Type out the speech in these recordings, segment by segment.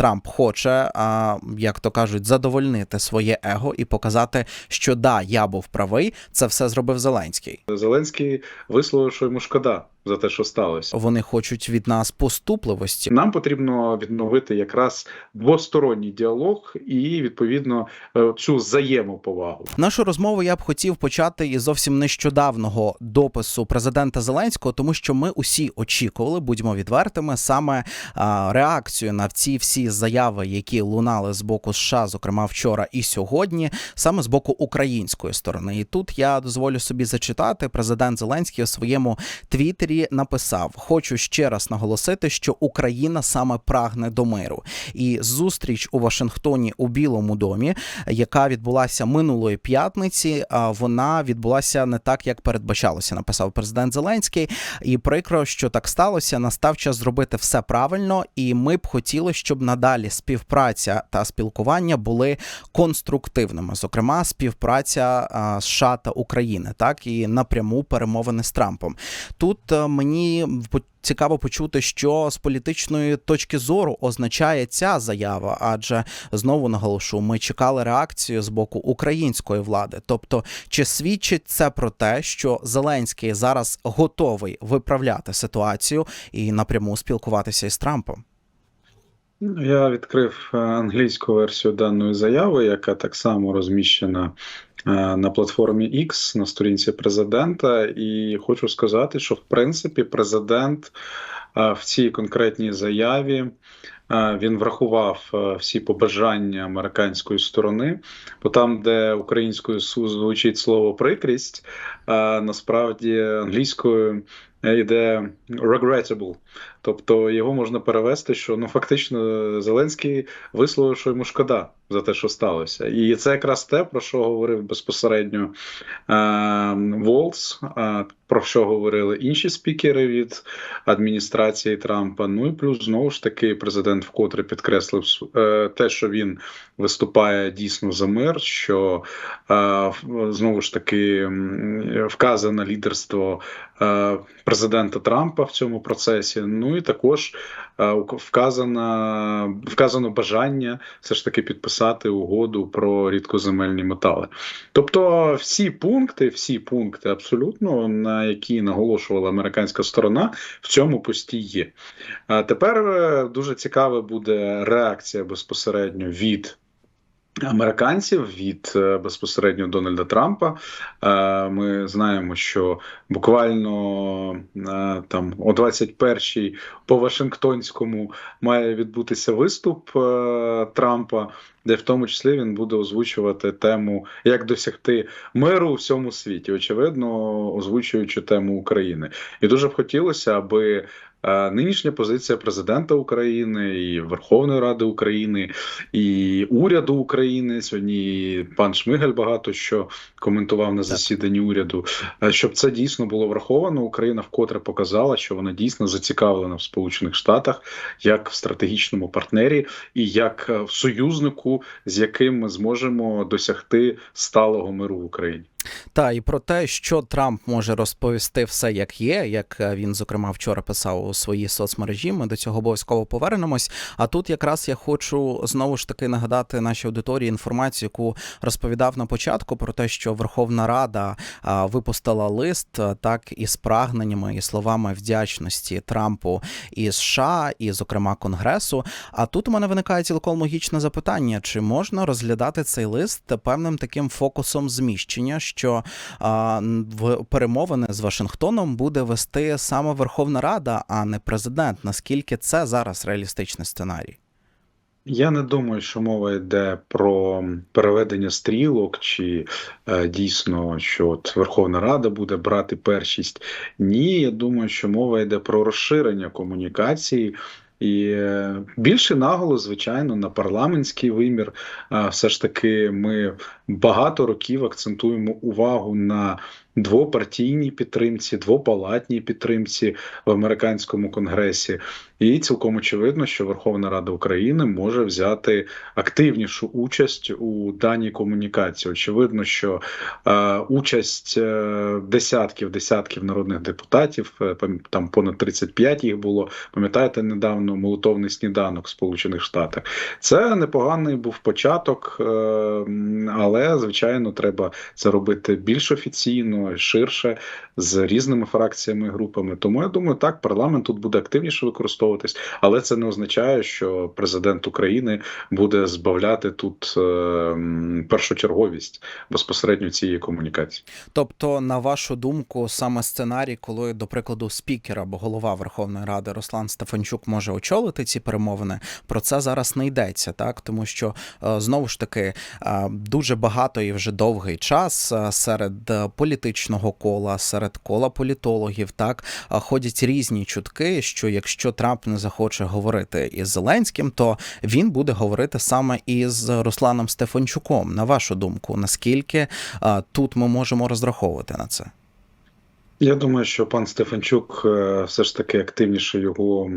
Трамп хоче, а, як то кажуть, задовольнити своє его і показати, що да, я був правий, це все зробив Зеленський. Зеленський висловив, що йому шкода за те, що сталося. Вони хочуть від нас поступливості. Нам потрібно відновити якраз двосторонній діалог і відповідно е, цю взаємоповагу. Нашу розмову я б хотів почати із зовсім нещодавного допису президента Зеленського, тому що ми усі очікували, будьмо відвертими, саме а, реакцію на ці всі заяви, які лунали з боку США, зокрема вчора і сьогодні, саме з боку української сторони. І тут я дозволю собі зачитати. Президент Зеленський у своєму твіттері написав: Хочу ще раз наголосити, що Україна саме прагне до миру. І зустріч у Вашингтоні у Білому домі, яка відбулася минулої п'ятниці, вона відбулася не так, як передбачалося. Написав президент Зеленський. І прикро, що так сталося. Настав час зробити все правильно, і ми б хотіли, щоб надалі співпраця та спілкування були конструктивними. Зокрема, співпраця США та України, так і напряму перемовини з Трампом. Тут мені цікаво почути, що з політичної точки зору означає ця заява, адже знову наголошу, ми чекали реакцію з боку української влади. Тобто, чи свідчить це про те, що Зеленський зараз готовий виправляти ситуацію і напряму спілкуватися із Трампом? Я відкрив е, англійську версію даної заяви, яка так само розміщена е, на платформі X на сторінці президента, і хочу сказати, що в принципі президент е, в цій конкретній заяві він врахував всі побажання американської сторони, бо там, де українською су- звучить слово прикрість, насправді англійською йде regrettable. Тобто його можна перевести, що ну фактично Зеленський висловив, що йому шкода за те, що сталося, і це якраз те, про що говорив безпосередньо е, Волц, е, про що говорили інші спікери від адміністрації Трампа. Ну і плюс знову ж таки президент вкотре підкреслив е, те, що він виступає дійсно за мир, що е, знову ж таки вказане лідерство е, президента Трампа в цьому процесі. Ну і також е, вказано, вказано бажання все ж таки підписати угоду про рідкоземельні метали. Тобто, всі пункти, всі пункти абсолютно на які наголошувала американська сторона, в цьому пості є. А тепер е, дуже цікава буде реакція безпосередньо від. Американців від е, безпосередньо Дональда Трампа Е, ми знаємо, що буквально е, там о 21-й по Вашингтонському має відбутися виступ Трампа, де в тому числі він буде озвучувати тему, як досягти миру у всьому світі, очевидно, озвучуючи тему України. І дуже б хотілося, аби нинішня позиція президента України і Верховної Ради України і уряду України сьогодні пан Шмигаль багато що коментував на засіданні уряду, е, щоб це дійсно було враховано. Україна вкотре показала, що вона дійсно зацікавлена в Сполучених Штатах як в стратегічному партнері і як е, в союзнику, з яким ми зможемо досягти сталого миру в Україні. Та і про те, що Трамп може розповісти все як є, як е, він зокрема вчора писав у своїй соцмережі. Ми до цього обов'язково повернемось. А тут якраз я хочу знову ж таки нагадати нашій аудиторії інформацію, яку розповідав на початку про те, що Верховна Рада випустила лист так із прагненнями і словами вдячності Трампу і США, і зокрема Конгресу. А тут у мене виникає цілком логічне запитання: чи можна розглядати цей лист певним таким фокусом зміщення? Що а, в перемовини з Вашингтоном буде вести саме Верховна Рада, а не президент. Наскільки це зараз реалістичний сценарій? Я не думаю, що мова йде про переведення стрілок, чи е, дійсно, що от Верховна Рада буде брати першість. Ні, я думаю, що мова йде про розширення комунікації. І е, більше наголос, звичайно, на парламентський вимір. Все ж таки, ми багато років акцентуємо увагу на двопартійній підтримці, двопалатній підтримці в американському конгресі. І цілком очевидно, що Верховна Рада України може взяти активнішу участь у даній комунікації. Очевидно, що е, участь е, десятків десятків народних депутатів, е, там понад 35 їх було. Пам'ятаєте, недавно молотовний сніданок в Сполучених Штатах. Це непоганий був початок, е, але звичайно треба це робити більш офіційно, ширше, з різними фракціями групами. Тому я думаю, так парламент тут буде активніше використовуватись, але це не означає, що президент України буде збавляти тут е, першочерговість безпосередньо цієї комунікації. Тобто, на вашу думку, саме сценарій, коли, до прикладу, спікер або голова Верховної Ради Руслан Стефанчук може очолити ці перемовини, про це зараз не йдеться, так тому що е, знову ж таки е, дуже багато і вже довгий час серед е, політичного кола, серед кола політологів, так ходять різні чутки, що якщо Трамп не захоче говорити із Зеленським, то він буде говорити саме із Русланом Стефанчуком. На вашу думку, наскільки тут ми можемо розраховувати на це? Я думаю, що пан Стефанчук е, все ж таки активніше його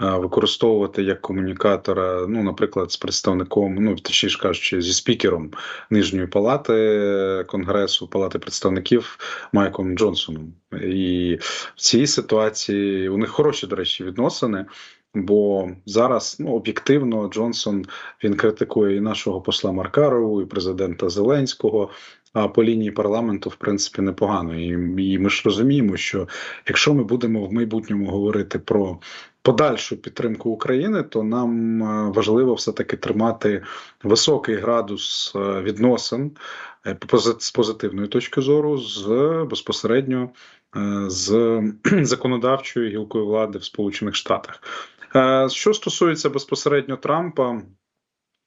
використовувати як комунікатора, ну, наприклад, з представником, ну точніше кажучи, зі спікером Нижньої палати Конгресу, Палати представників Майком Джонсоном. І в цій ситуації у них хороші, до речі, відносини. Бо зараз ну об'єктивно Джонсон він критикує і нашого посла Маркарову, і президента Зеленського. А по лінії парламенту, в принципі, непогано. І, і ми ж розуміємо, що якщо ми будемо в майбутньому говорити про подальшу підтримку України, то нам е, важливо все таки тримати високий градус е, відносин е, з позитивної точки зору, з безпосередньо з законодавчою гілкою влади в Сполучених Штатах. Що стосується безпосередньо Трампа.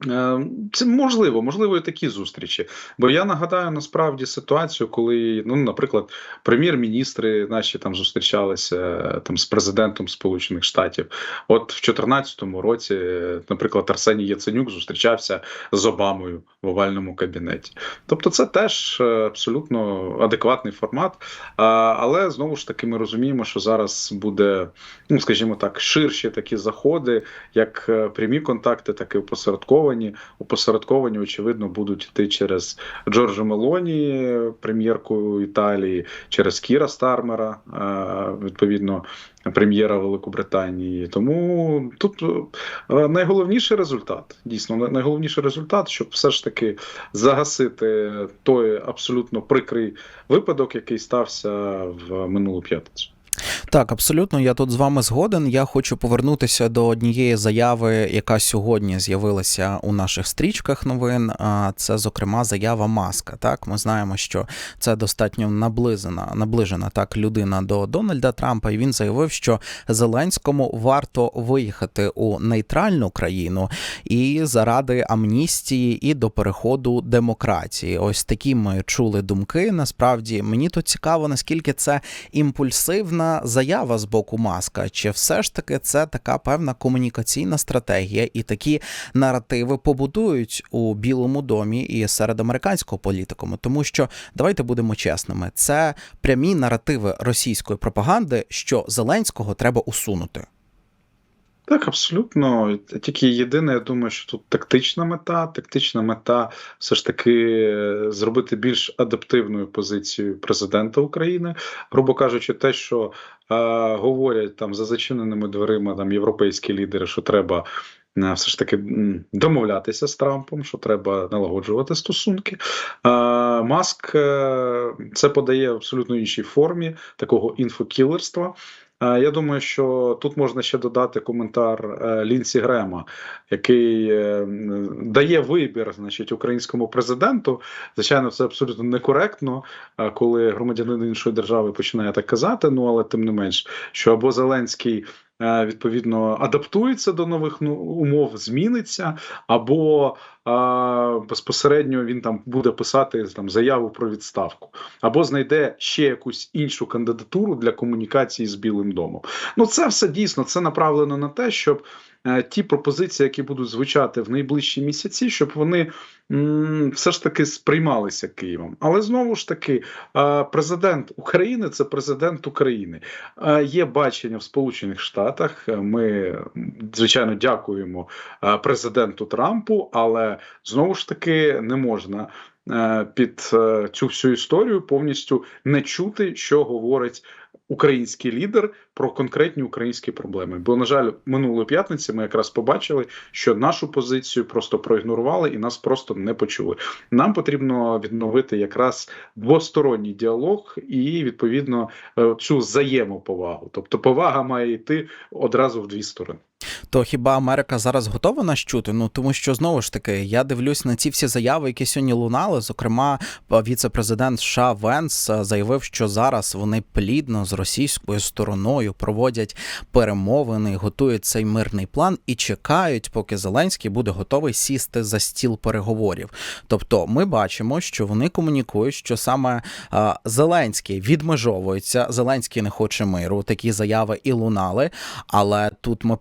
Е, Це можливо, можливо, і такі зустрічі. Бо я нагадаю насправді ситуацію, коли, ну, наприклад, прем'єр-міністри наші там зустрічалися е, там з президентом Сполучених Штатів. От в 2014 році, наприклад, Арсеній Яценюк зустрічався з Обамою в овальному кабінеті. Тобто, це теж е, абсолютно адекватний формат. Але знову ж таки, ми розуміємо, що зараз буде, ну скажімо так, ширші такі заходи, як прямі контакти, так і опосередковані. Опосередковані, очевидно, будуть йти через Джорджа Мелоні, прем'єрку Італії, через Кіра Стармера, е, відповідно, прем'єра Великобританії. Тому тут е, найголовніший результат, дійсно, найголовніший результат, щоб все ж таки загасити той абсолютно прикрий випадок, який стався в минулу п'ятницю. Так, абсолютно, я тут з вами згоден. Я хочу повернутися до однієї заяви, яка сьогодні з'явилася у наших стрічках новин. Це, зокрема, заява Маска. Так, ми знаємо, що це достатньо наближена, наближена так людина до Дональда Трампа, і він заявив, що Зеленському варто виїхати у нейтральну країну і заради амністії і до переходу демократії. Ось такі ми чули думки. Насправді мені тут цікаво, наскільки це імпульсивна заява з боку Маска, чи все ж таки це така певна комунікаційна стратегія, і такі наративи побудують у Білому домі і серед американського політикуму, тому що давайте будемо чесними, це прямі наративи російської пропаганди, що Зеленського треба усунути. Так, абсолютно. Тільки єдине, я думаю, що тут тактична мета. Тактична мета все ж таки е, зробити більш адаптивною позицію президента України, грубо кажучи, те, що е, говорять там за зачиненими дверима там європейські лідери, що треба. е, Все ж таки домовлятися з Трампом, що треба налагоджувати стосунки. Е, Маск це подає абсолютно іншій формі такого інфокілерства. Е, Я думаю, що тут можна ще додати коментар е, Лінсі Грема, який е, дає вибір, значить, українському президенту. Звичайно, це абсолютно некоректно, коли громадянин іншої держави починає так казати. Ну але тим не менш, що або Зеленський. Е, Відповідно, адаптується до нових ну, умов, зміниться, або а, безпосередньо він там буде писати там заяву про відставку, або знайде ще якусь іншу кандидатуру для комунікації з Білим домом. Ну це все дійсно це направлено на те, щоб е, ті пропозиції, які будуть звучати в найближчі місяці, щоб вони все ж таки сприймалися Києвом. Але знову ж таки, е, президент України це президент України. Е, Є бачення в Сполучених Штатах. Е, Ми звичайно дякуємо е, президенту Трампу, але знову ж таки не можна. е, Під е, цю всю історію повністю не чути, що говорить український лідер про конкретні українські проблеми. Бо, на жаль, минулої п'ятниці ми якраз побачили, що нашу позицію просто проігнорували і нас просто не почули. Нам потрібно відновити якраз двосторонній діалог і відповідно е, цю взаємоповагу. Тобто, повага має йти одразу в дві сторони. То хіба Америка зараз готова нас чути? Ну тому що знову ж таки я дивлюсь на ці всі заяви, які сьогодні лунали. Зокрема, віце-президент США Венс е, заявив, що зараз вони плідно з російською стороною проводять перемовини, готують цей мирний план і чекають, поки Зеленський буде готовий сісти за стіл переговорів. Тобто, ми бачимо, що вони комунікують, що саме е, Зеленський відмежовується, Зеленський не хоче миру. Такі заяви і лунали. Але тут ми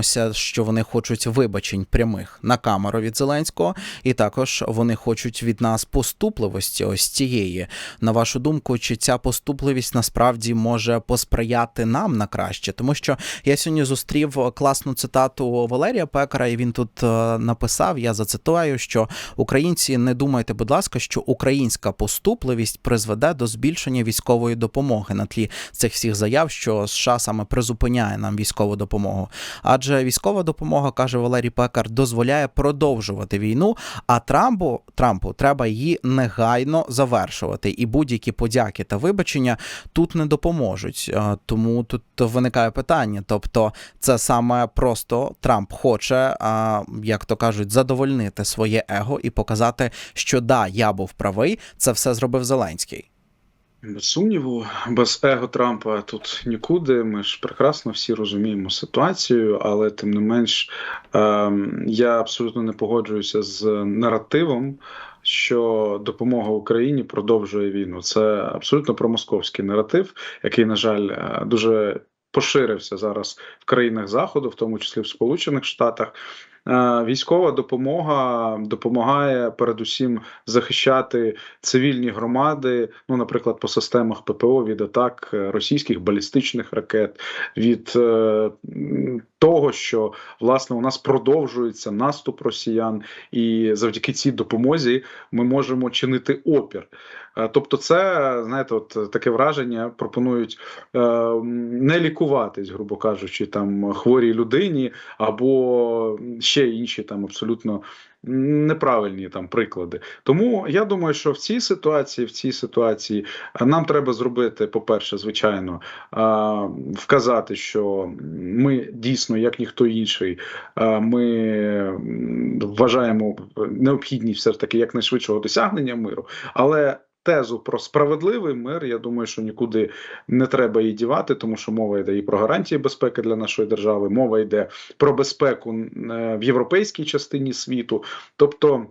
повертаємося, що вони хочуть вибачень прямих на камеру від Зеленського, і також вони хочуть від нас поступливості. Ось цієї. На вашу думку, чи ця поступливість насправді може посприяти нам на краще? Тому що я сьогодні зустрів класну цитату Валерія Пекара, і він тут е, написав: я зацитую, що українці не думайте, будь ласка, що українська поступливість призведе до збільшення військової допомоги на тлі цих всіх заяв, що США саме призупиняє нам військову допомогу. Адже військова допомога, каже Валерій Пекар, дозволяє продовжувати війну. А Трампу Трампу треба її негайно завершувати. І будь-які подяки та вибачення тут не допоможуть. Е, Тому тут виникає питання. Тобто, це саме просто Трамп хоче, як то кажуть, задовольнити своє его і показати, що да, я був правий, це все зробив Зеленський. Без сумніву, без его Трампа тут нікуди. Ми ж прекрасно всі розуміємо ситуацію, але тим не менш ем, я абсолютно не погоджуюся з наративом, що допомога Україні продовжує війну. Це абсолютно промосковський наратив, який, на жаль, е, дуже поширився зараз в країнах Заходу, в тому числі в Сполучених Штатах. Е, Військова допомога допомагає передусім захищати цивільні громади, ну, наприклад, по системах ППО від атак російських балістичних ракет, від е, того, що власне у нас продовжується наступ росіян, і завдяки цій допомозі ми можемо чинити опір. Е, Тобто, це знаєте, от таке враження пропонують е, не лікуватись, грубо кажучи, там хворій людині або ще інші там абсолютно неправильні там приклади. Тому я думаю, що в цій ситуації, в цій ситуації е, нам треба зробити, по-перше, звичайно, е, вказати, що ми дійсно, як ніхто інший, е, ми вважаємо необхідність все ж таки якнайшвидшого досягнення миру, але. Тезу про справедливий мир, я думаю, що нікуди не треба її дівати, тому що мова йде і про гарантії безпеки для нашої держави, мова йде про безпеку е, в європейській частині світу. Тобто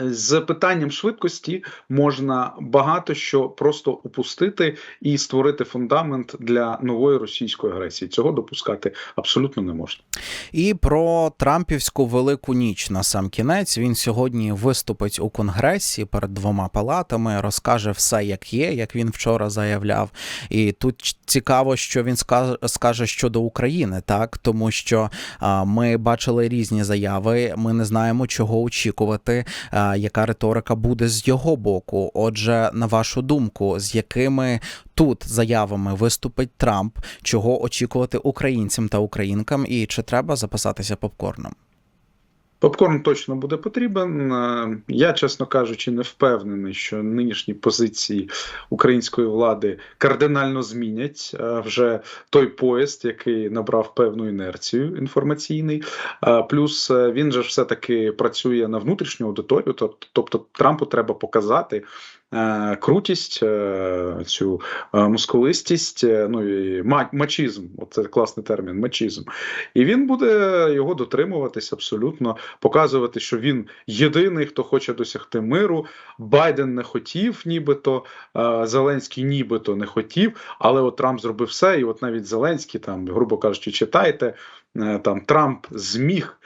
з питанням швидкості можна багато що просто упустити і створити фундамент для нової російської агресії. Цього допускати абсолютно не можна. І про Трампівську велику ніч на сам кінець він сьогодні виступить у конгресі перед двома палатами, розкаже все, як є, як він вчора заявляв. І тут цікаво, що він скаже, щодо України, так тому що ми бачили різні заяви. Ми не знаємо, чого очікувати, яка риторика буде з його боку. Отже, на вашу думку, з якими тут заявами виступить Трамп, чого очікувати українцям та українкам, і чи треба записатися попкорном? Попкорн точно буде потрібен. Е, Я, чесно кажучи, не впевнений, що нинішні позиції української влади кардинально змінять е, вже той поїзд, який набрав певну інерцію інформаційний. Е, Плюс він же все-таки працює на внутрішню аудиторію, тобто Трампу треба показати. Е, Крутість, е, цю е, мускулистість, ну і мачізм, це класний термін, мачізм. І він буде його дотримуватись абсолютно показувати, що він єдиний, хто хоче досягти миру. Байден не хотів, нібито Зеленський нібито не хотів, але от Трамп зробив все, і от навіть Зеленський, там, грубо кажучи, читайте. Е, там Трамп зміг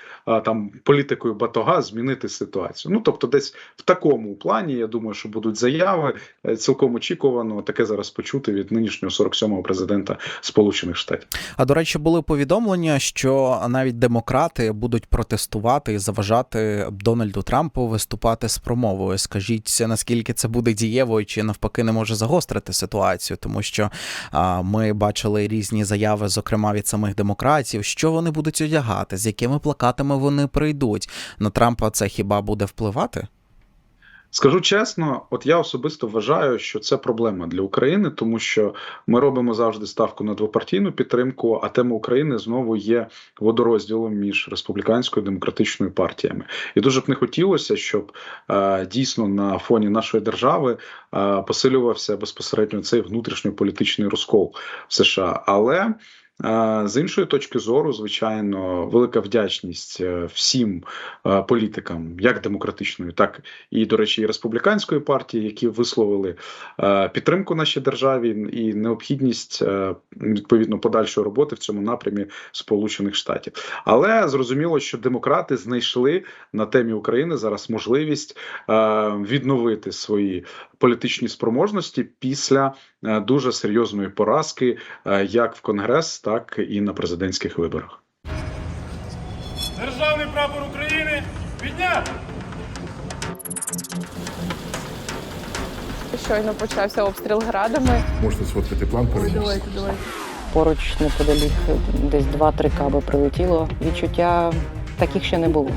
там політикою батога змінити ситуацію. Ну тобто, десь в такому плані я думаю, що будуть заяви Е, цілком очікувано таке зараз почути від нинішнього 47-го президента Сполучених Штатів. А до речі, були повідомлення, що навіть демократи будуть протестувати і заважати Дональду Трампу виступати з промовою. Скажіть, наскільки це буде дієво, чи навпаки не може загострити ситуацію, тому що а, ми бачили різні заяви, зокрема від самих демократів, що вони будуть одягати, з якими плакатами вони прийдуть. На Трампа це хіба буде впливати? Скажу чесно, от я особисто вважаю, що це проблема для України, тому що ми робимо завжди ставку на двопартійну підтримку, а тема України знову є водорозділом між республіканською і демократичною партіями. І дуже б не хотілося, щоб е, дійсно на фоні нашої держави е, посилювався безпосередньо цей внутрішньополітичний розкол в США. Але з іншої точки зору, звичайно, велика вдячність е, всім е, політикам, як демократичної, так і, до речі, і республіканської партії, які висловили е, підтримку нашій державі і необхідність відповідно подальшої роботи в цьому напрямі Сполучених Штатів. Але зрозуміло, що демократи знайшли на темі України зараз можливість відновити свої політичні спроможності після дуже серйозної поразки, як в Конгрес, так і на президентських виборах. Державний прапор України підняти! Щойно почався обстріл градами. Можете сфоткати план переніс. Поруч неподалік десь 2-3 каби прилетіло. Відчуття таких ще не було.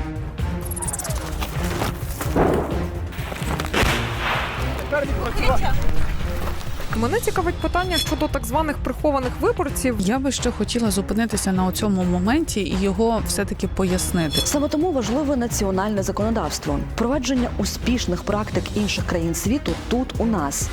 Мене цікавить питання щодо так званих прихованих виборців. Я би ще хотіла зупинитися на цьому моменті і його все-таки пояснити. Саме тому важливе національне законодавство, впровадження успішних практик інших країн світу тут у нас.